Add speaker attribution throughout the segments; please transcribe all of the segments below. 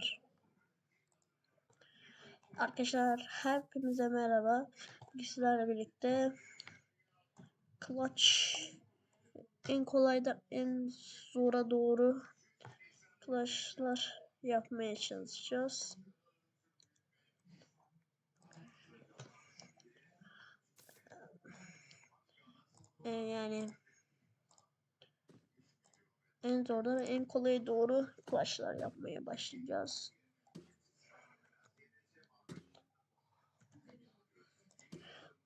Speaker 1: Tamamdır. Arkadaşlar hepinize merhaba. Bugün sizlerle birlikte Clutch en kolaydan en zora doğru Clutch'lar yapmaya çalışacağız. Ee, yani en zordan en kolaya doğru Clutch'lar yapmaya başlayacağız.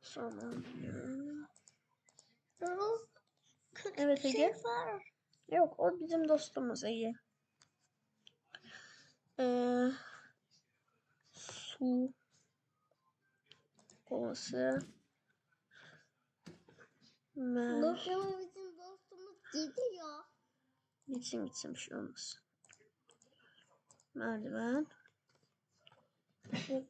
Speaker 1: Sonra Evet Ege.
Speaker 2: Şey var.
Speaker 1: Yok o bizim dostumuz Ege. Ee, su kovası mer
Speaker 2: Dostum bizim dostumuz gidiyor.
Speaker 1: Gitsin gitsin bir şey olmaz. Merdiven. Bu-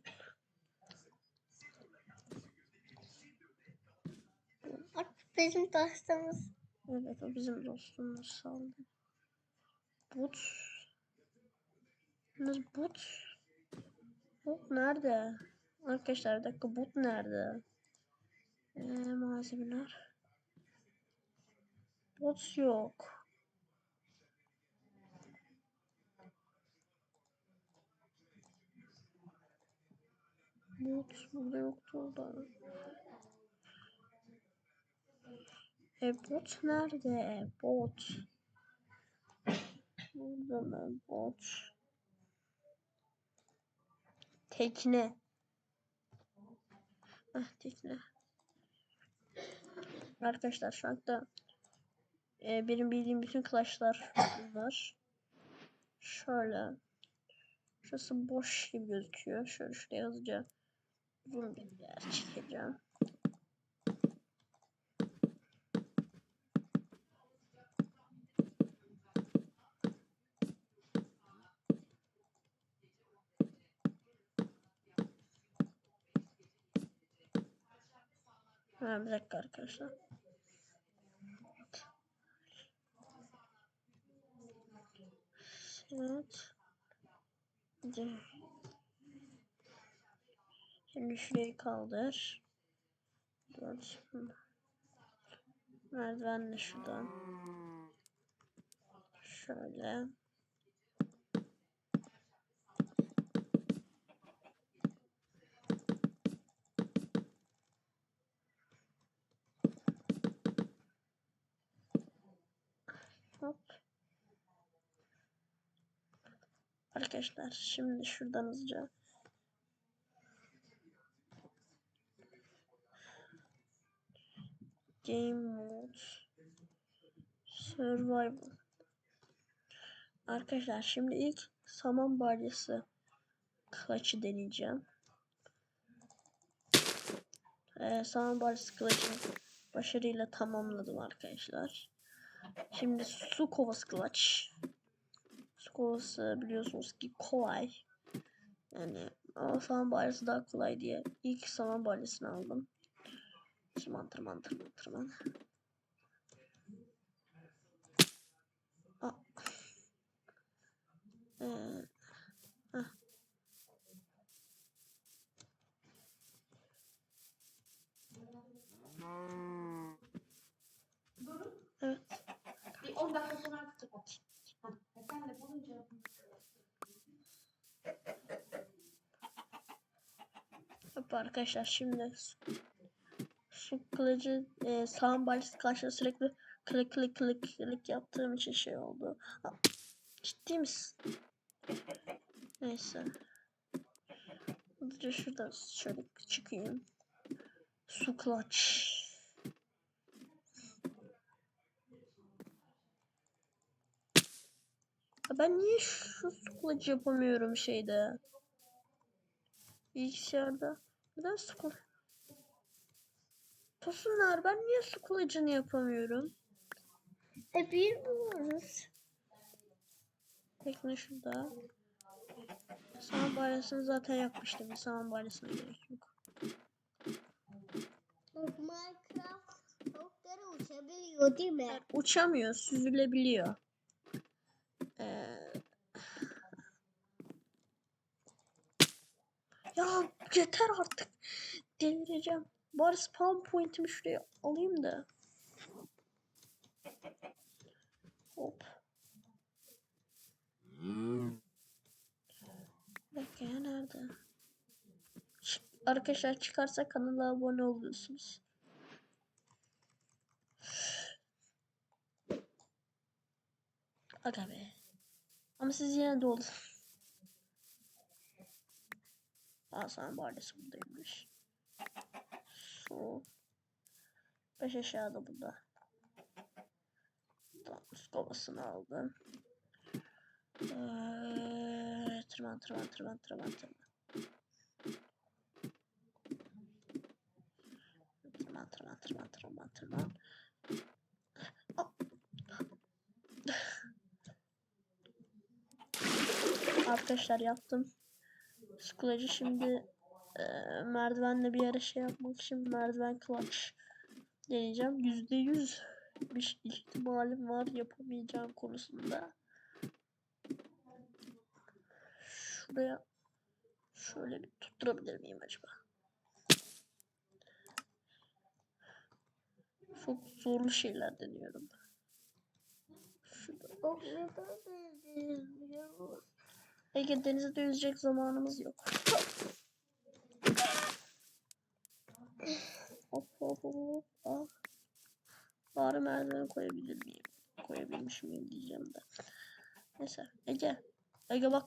Speaker 2: Bak bizim dostumuz.
Speaker 1: Evet o bizim dostumuz saldı. But. Yalnız but. But nerede? Arkadaşlar bir dakika but nerede? Ee, malzemeler. But yok. But burada yoktu da. E bot nerede? Bot. Burada mı bot? Tekne. Ah tekne. Arkadaşlar şu anda e, benim bildiğim bütün clash'lar var. Şöyle. Şurası boş gibi gözüküyor. Şöyle şuraya hızlıca uzun bir yer çekeceğim. Ha, bir dakika arkadaşlar. Evet. Hadi. Şimdi şurayı kaldır. Dört. Merdivenle şuradan. Şöyle. Hop. Arkadaşlar şimdi şuradan hızlıca Game mode Survival Arkadaşlar şimdi ilk saman balyası kılıcı deneyeceğim. Ee, saman balyası kılıcını başarıyla tamamladım arkadaşlar. Şimdi su kovası kılıç. Su kovası biliyorsunuz ki kolay. Yani ama saman balyası daha kolay diye ilk saman balyasını aldım. Tırman tırman tırman tırman. Aa. Ee, heh. Evet.
Speaker 3: Bir 10 dakika sonra kapat. Ha, Sen de bulunca
Speaker 1: Hop arkadaşlar şimdi su, kılıcı e, sağın balyası karşısında sürekli klik klik klik klik yaptığım için şey oldu. Aa, ciddi misin? Neyse. Hızlıca şuradan şöyle çıkayım. Su. Ya Ben niye şu su kılıcı yapamıyorum şeyde? Bilgisayarda. Neden su kılıcı? Tosunlar ben niye su kılıcını yapamıyorum?
Speaker 2: E bilmiyoruz.
Speaker 1: Tekne şurada. Saman balyasını zaten yapmıştım. Saman balyasına gerek yok.
Speaker 2: Minecraft tavukları uçabiliyor değil mi?
Speaker 1: Uçamıyor, süzülebiliyor. Ee, Ya yeter artık. Delireceğim. Bari spawn point'imi şuraya alayım da. Hop. Dakika ya nerede? Arkadaşlar çıkarsa kanala abone oluyorsunuz. Aga be. Ama siz yine de olun. Hasan Bardesi buradaymış. Su. Beş aşağıda burada. Su kovasını aldım. Ee, tırman tırman tırman tırman tırman. Tırman tırman tırman tırman tırman. Arkadaşlar yaptım. Sıkılıcı şimdi e, merdivenle bir yere şey yapmak için merdiven clutch deneyeceğim. Yüzde yüz bir ihtimalim var yapamayacağım konusunda. Şuraya şöyle bir tutturabilir miyim acaba? Çok zorlu şeyler deniyorum. Şurada. Ege denizde yüzecek zamanımız yok. Hop hop hop hop. Ah. Bari merdiveni koyabilir miyim? Koyabilmiş miyim diyeceğim de. Neyse. Ege. Ege bak.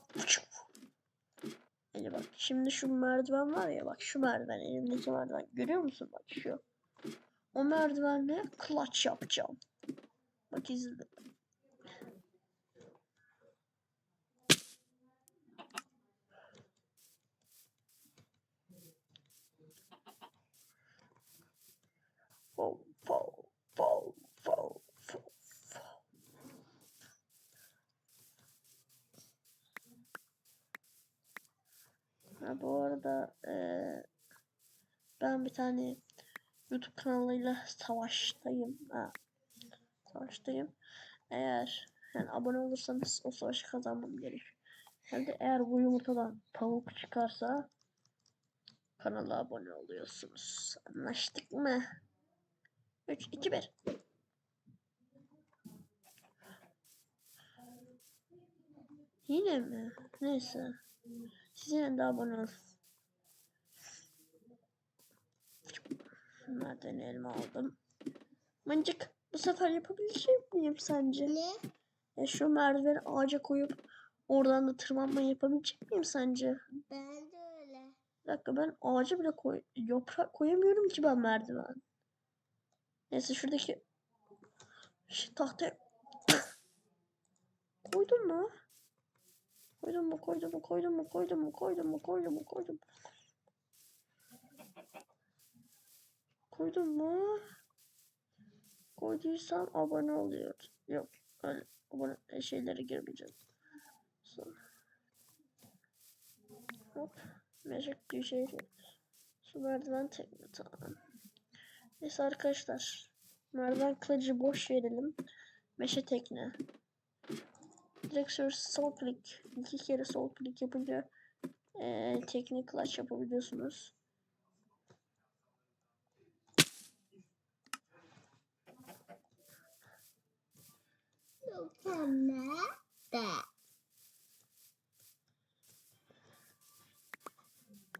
Speaker 1: Ege bak. Şimdi şu merdiven var ya bak şu merdiven elimdeki merdiven. Görüyor musun bak şu. O merdivenle clutch yapacağım. Bak izle. Bu arada eee, ben bir tane YouTube kanalıyla savaştayım. Ha, savaştayım. Eğer yani abone olursanız o savaşı kazanmam gerek. Hem de eğer bu yumurtadan tavuk çıkarsa kanala abone oluyorsunuz. Anlaştık mı? 3, 2, 1. Yine mi? Neyse. Siz yine de abone olun. Şunlardan elma aldım. Mıncık bu sefer yapabilecek miyim sence?
Speaker 2: Ne?
Speaker 1: Ya şu merdiveni ağaca koyup oradan da tırmanma yapabilecek miyim sence?
Speaker 2: Ben de öyle.
Speaker 1: Bir dakika ben ağaca bile koy yaprak koyamıyorum ki ben merdiven. Neyse şuradaki şu tahtaya koydum mu? Koydum mu koydum mu koydum mu koydum mu koydum mu koydum mu koydum mu koydum mu? Koyduysam abone oluyor. Yok öyle abone şeylere girmeyeceğim. Sonra. Hop. Magic düşey. Şu merdiven tekme tamam. Neyse arkadaşlar. Merdiven kılıcı boş verelim. Meşe tekne. Direkt şöyle sol klik. iki kere sol klik yapınca eee tekne clutch yapabiliyorsunuz.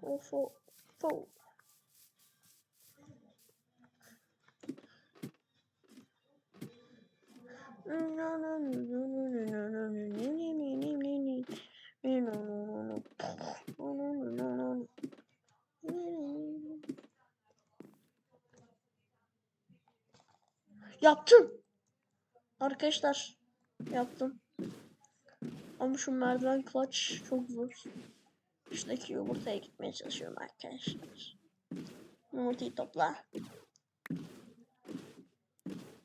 Speaker 1: Of of of. Yaptım. Arkadaşlar yaptım. Ama şu merdiven clutch çok zor. Şuradaki yumurtaya gitmeye çalışıyorum arkadaşlar. Yumurtayı topla.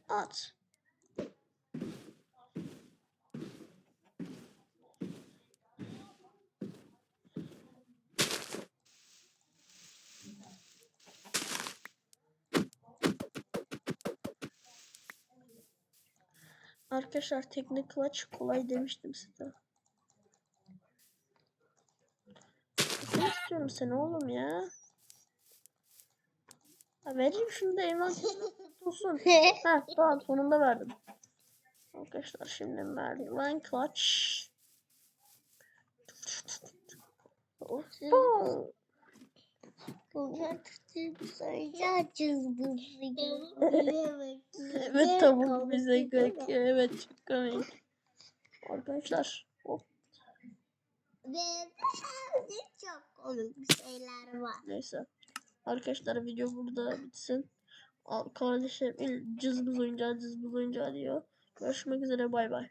Speaker 1: At. Arkadaşlar tekne clutch kolay demiştim size. Ne istiyorum seni oğlum ya. Ha, vereyim şunu da envanterine tutulsun. ha tamam sonunda verdim. Arkadaşlar şimdi merdiven clutch. Hoppa.
Speaker 2: Bunlar tutup sayacağız bu
Speaker 1: Evet tavuk bize gök. Evet çok komik. Arkadaşlar hop
Speaker 2: Ve sadece çok komik şeyler var.
Speaker 1: neyse. Arkadaşlar video burada bitsin. Kardeşim cızbız oyuncağı cızbız oyuncağı diyor. Görüşmek üzere bay bay.